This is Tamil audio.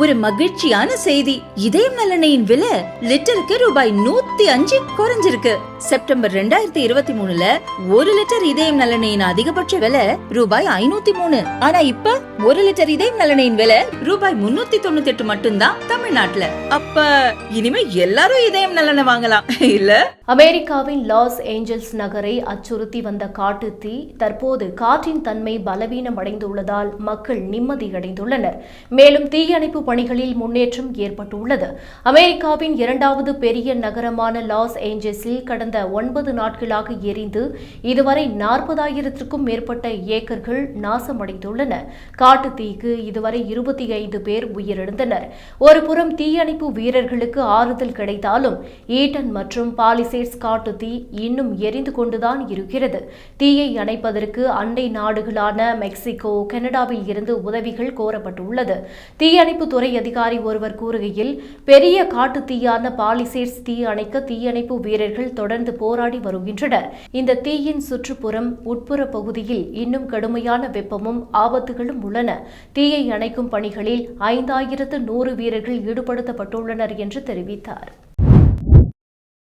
ஒரு மகிழ்ச்சியான செய்தி. இதயம் நலனையின் விலை லிட்டருக்கு ரூபாய் நூத்தி அஞ்சு குறைஞ்சிருக்கு. செப்டம்பர் ரெண்டாயிரத்தி இருபத்தி மூணுல ஒரு லிட்டர் இதயம் நலனையின் அதிகபட்ச விலை ரூபாய் ஐநூத்தி மூணு. ஆனா இப்ப ஒரு லிட்டர் இதயம் நலனையின் விலை ரூபாய் முன்னூத்தி தொண்ணூத்தி எட்டு மட்டும்தான் தமிழ்நாட்டுல. அப்ப இனிமே எல்லாரும் இதயம் நலனை வாங்கலாம் இல்ல? அமெரிக்காவின் லாஸ் ஏஞ்சல்ஸ் நகரை அச்சுறுத்தி வந்த காட்டு தீ தற்போது காற்றின் தன்மை பலவீனமடைந்துள்ளதால் மக்கள் நிம்மதியடைந்துள்ளனர். மேலும் தீயணைப்பு பணிகளில் முன்னேற்றம் ஏற்பட்டுள்ளது. அமெரிக்காவின் இரண்டாவது பெரிய நகரமான லாஸ் ஏஞ்சல்ஸில் கடந்த ஒன்பது நாட்களாக எரிந்து இதுவரை நாற்பதாயிரத்திற்கும் மேற்பட்ட ஏக்கர்கள் நாசமடைந்துள்ளன. காட்டுத் தீக்கு இதுவரை இருபத்தி ஐந்து பேர் உயிரிழந்தனர். ஒருபுறம் தீயணைப்பு வீரர்களுக்கு ஆறுதல் கிடைத்தாலும் ஈட்டன் மற்றும் பாலிசேட்ஸ் காட்டு தீ இன்னும் எரிந்து கொண்டுதான் இருக்கிறது. தீயை அணைப்பதற்கு அண்டை நாடுகளான மெக்சிகோ கனடாவில் இருந்து உதவிகள் கோரப்பட்டுள்ளது. தீயணைப்பு துறை அதிகாரி ஒருவர் கூறுகையில் பெரிய காட்டு தீயான பாலிசேட்ஸ் தீ அணைக்க தீயணைப்பு வீரர்கள் தொடர்ந்து போராடி வருகின்றனர். இந்த தீயின் சுற்றுப்புறம் உட்புற பகுதியில் இன்னும் கடுமையான வெப்பமும் ஆபத்துகளும் உள்ளன. தீயை அணைக்கும் பணிகளில் ஐந்தாயிரத்து நூறு வீரர்கள் ஈடுபடுத்தப்பட்டுள்ளனர் என்று தெரிவித்தார்.